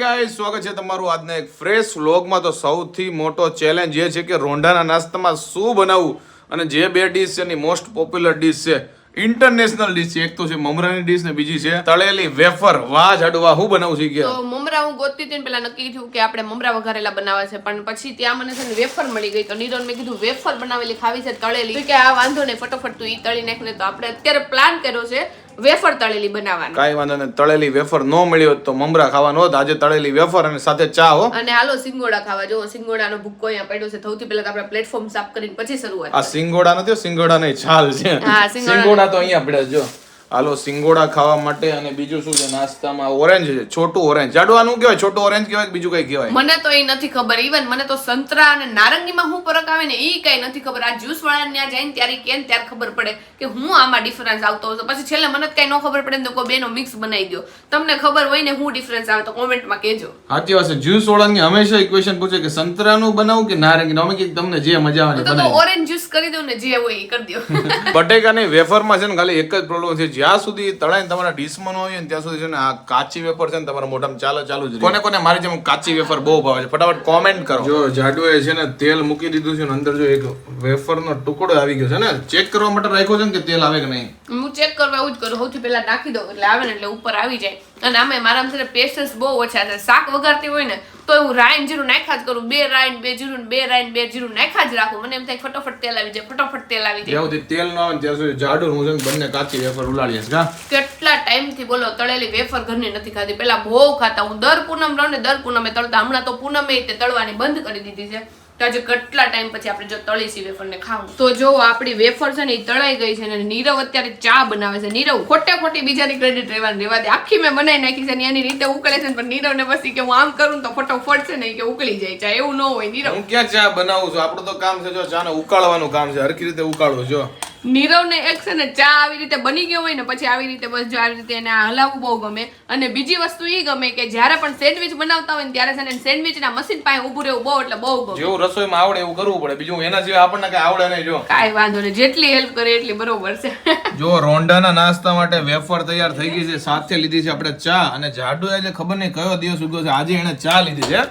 Guys સ્વાગત છે તમારું આજના એક ફ્રેશ વ્લોગમાં તો સૌથી મોટો ચેલેન્જ એ છે કે રોંઢાના નાસ્તામાં શું બનાવવું અને જે બે ડીશ છે એની મોસ્ટ પોપ્યુલર ડીશ છે ઇન્ટરનેશનલ ડીશ છે. એક તો છે મમરાની ડીશ ને બીજી છે તળેલી વેફર. વા જાડવા હું બનાવું છું કે મમરા હું ગોતતી હતી પેલા નક્કી થયું કે આપણે મમરા વઘારેલા બનાવવા છે. પણ પછી ત્યાં મને છે ને વેફર મળી ગઈ. તો નીરન મેં કીધું વેફર બનાવેલી ખાવી છે તળેલી. કે આ વાંધો નહીં ફટોફટ તું ઈ તળી નાખ. ને તો આપણે અત્યારે પ્લાન કર્યો છે વેફર તળેલી બનાવવાનો. કાંઈ વાંધો નહીં. તળેલી વેફર ન મળી હોત તો મમરા ખાવાનો હોત. આજે તળેલી વેફર અને સાથે ચા હો. અને હાલો સિંગોડા ખાવા. જો સિંગોડાનો ભૂક્કો અહીંયા પડ્યો છે. સૌથી પહેલા તો આપણે પ્લેટફોર્મ સાફ કરીને પછી શરૂઆત આ સિંગોડા નથી સિંગોડા નહીં છાલ છે. હા, સિંગોડા. તો અહીંયા પડ્યા જો. હાલો સિંગોડા ખાવા માટે અને બીજું શું છે? નાસ્તામાં ઓરેન્જ છે છોટું ઓરેન્જ જાડવાનું કહેવાય છોટું ઓરેન્જ કહેવાય કે બીજું કઈ કહેવાય? મને તો એ નથી ખબર. ઇવન મને તો સંતરા અને નારંગીમાં શું ફરક આવે ને એ કઈ નથી ખબર. આ જ્યુસ વાળા ત્યાં ને ત્યારે કે ને ત્યારે ખબર પડે કે હું આમાં ડિફરન્સ આવતો હતો પછી છેલ્લે મને કઈ ન ખબર પડે ને કોઈ બેનો મિક્સ બનાવી દો. તમને ખબર હોય ને હું ડિફરન્સ આવે તો કોમેન્ટમાં કહેજો. સાચી વાત છે. જ્યુસ વાળાની હંમેશા ઇક્વેશન પૂછે કે સંતરાનું બનાવું કે નારંગીનું? અમે કીધું તમને જે મજા આવે બનાવી ઓરેન્જ જ્યુસ કરી દો ને જે હોય એ કરી દો. બટેકાની વેફરમાં છે ને ખાલી એક જ પ્રોબ્લેમ છે જ્યાં સુધી તળાઈને તમારા ડીશમાં હોય ને ત્યાં સુધી છે ને આ કાચી વેફર છે ને તમારા મોઢામાં ચાલો ચાલુ જ કોને કોને મારી જેમ કાચી વેફર બહુ ભાવે છે. ફટાફટ કોમેન્ટ કરો. જો જાડુએ છે ને તેલ મૂકી દીધું છે ને અંદર જો એક વેફરનો ટુકડો આવી ગયો છે ને ચેક કરવા માટે રાખ્યો છે ને કે તેલ આવે કે નહીં? હું ચેક કરવા એવું જ કરું. સૌથી પહેલા નાખી દઉં એટલે આવે ને એટલે ઉપર આવી જાય. અને આમે મારા છે પેશન્સ બહુ ઓછા છે. શાક વગાડતી હોય ને તો હું રાઈન જીરું નાખ્યા જ કરું. બે રાઈન બે જીરું બે રાઈન બે જીરું નાખ્યા જ રાખું. મને એમ થાય ફટોફટ તેલ આવી જાય ફટોફટ તેલ આવી જાય. એવું તેલ ન આવે ત્યાં સુધી જાડુ હું જઈને બંને કાચી વેફર ઉલાડીએ કા કેટલા ટાઈમથી બોલો તળેલી વેફર ઘરની નથી ખાધી. પેલા બહુ ખાતા. હું દર પૂનમ રહું ને દર પૂનમે તળતા. હમણાં તો પૂનમે તે તળવાની બંધ કરી દીધી છે. તો આજે કેટલા ટાઈમ પછી આપણે જો તળી છે વેફર ને ખાવું? તો જો આપણી વેફર છે ને એ તળાઈ ગઈ છે ને નીરવ અત્યારે ચા બનાવે છે. નીરવ ખોટે ખોટી બીજાની ક્રેડિટ રહેવાની રહેવા દે. આખી મેં બનાવી નાખી છે ને એની રીતે ઉકળે છે પણ નીરવ ને પછી કે હું આમ કરું તો ફટોફટ છે ને કે ઉકળી જાય ચા. એવું ન હોય, નીરવ. હું ક્યાં ચા બનાવું છું? આપણું તો કામ છે જો ચાને ઉકાળવાનું કામ છે. હરખી રીતે ઉકાળવું જો. નીરવને એક છે ને ચા આવી રીતે બની ગયો હોય ને પછી આવી રીતે બસ જો આવી રીતે એને હલાવવું બહુ ગમે. અને બીજી વસ્તુ એ ગમે કે જ્યારે પણ સેન્ડવિચ બનાવતા હોય ને ત્યારે છે ને સેન્ડવિચના મશીન પાસે ઊભું રહેવું બહુ એટલે બહુ ગમે. જેવું રસોઈમાં આવડે એવું કરવું પડે. બીજું એના સિવાય આપણને કઈ આવડે નહીં જો. કાંઈ વાંધો નહીં. જેટલી હેલ્પ કરે એટલી બરોબર છે. જો રોંડાના નાસ્તા માટે વેફર તૈયાર થઈ ગઈ છે સાથે લીધી છે આપણે ચા. અને જાડુ આજે ખબર નહીં કયો દિવસ ઉગ્યો છે આજે એને ચા લીધી છે.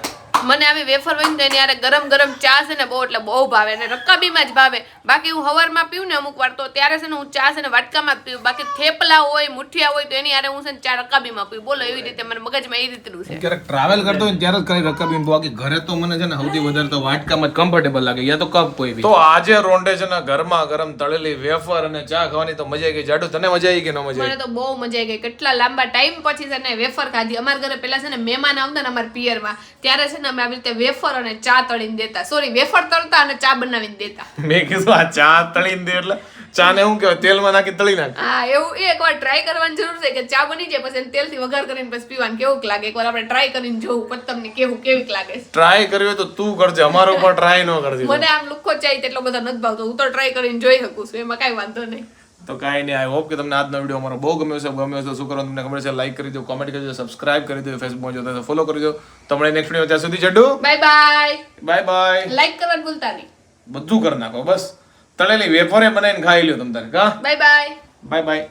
મને આવી વેફર હોય ને તો ગરમ ગરમ ચા છે ને બહુ એટલે બહુ ભાવે. અને રકાબીમાં જ ભાવે. બાકી હું હવારમાં પીવું ને અમુક વાર તો ત્યારે છે ને હું ચા છે ને વાટકામાં પીવું બાકી થેપલા હોય મુઠિયા હોય તો એની આરે હું છે ને ચા રકાબીમાં પીવું બોલો એવી રીતે મને મગજમાં એ રીતનું છે. ક્યારેક ટ્રાવેલ કરતો હોય ત્યારે જ કઈ રકાબી બાકી ઘરે તો મને છે ને સૌથી વધારે તો વાટકામાં જ કમ્ફર્ટેબલ લાગે. યા તો કપ કોઈ બી. તો આજે રોંડે છે ને ઘરમાં ગરમ તળેલી વેફર અને ચા ખાવાની તો મજા આવી ગઈ. જાડુ તને મજા આવી કે ન મજા આવી? મને તો બહુ મજા આવી ગઈ. કેટલા લાંબા ટાઈમ પછી છે ને વેફર ખાધી. અમારા ઘરે પેલા છે ને મહેમાન આવતા ને અમારા પિયરમાં. ત્યારે છે ને અમે આવી રીતે વેફર અને ચા તળીને દેતા. સોરી વેફર તળતા અને ચા બનાવીને દેતા. મેં કીધું આ ચા તળીને દે એટલે ચા ને શું કહેવાય તેલમાં નાખી તળી નાખ. હા એવું એ એકવાર ટ્રાય કરવાની જરૂર છે કે ચા બની જાય પછી એને તેલથી વઘાર કરીને પછી પીવાનું. કેવું લાગે? એકવાર આપણે ટ્રાય કરીને જોવું પછી તમને કેવું કેવી લાગે ટ્રાય કર્યો તો તું કરજે અમારો પણ ટ્રાય ન કરજે મને આમ લુખો ચાઈ એટલો બધો નથી ભાવતો. હું તો ટ્રાય કરીને જોઈ શકું છું એમાં કાંઈ વાંધો નહીં. તો કાંઈ નહીં આઈ હોપ કે તમને આજનો વીડિયો અમારો બહુ ગમ્યો છે ગમ્યો છે શું કરવાનું તમને ખબર છે લાઈક કરી દો કોમેન્ટ કરી દો સબસ્ક્રાઇબ કરી દો ફેસબુકમાં જોતા તો ફોલો કરી દો. તમને નેક્સ્ટ વીડિયો ત્યાં સુધી ચડ્ડુ bye bye bye bye like કરવાનું ભૂલતા નહીં. બધું કરી નાખો બસ. તળેલી વેફરે બનાવીને ખાઈ લ્યો તમ તારે કા? Bye bye. Bye bye.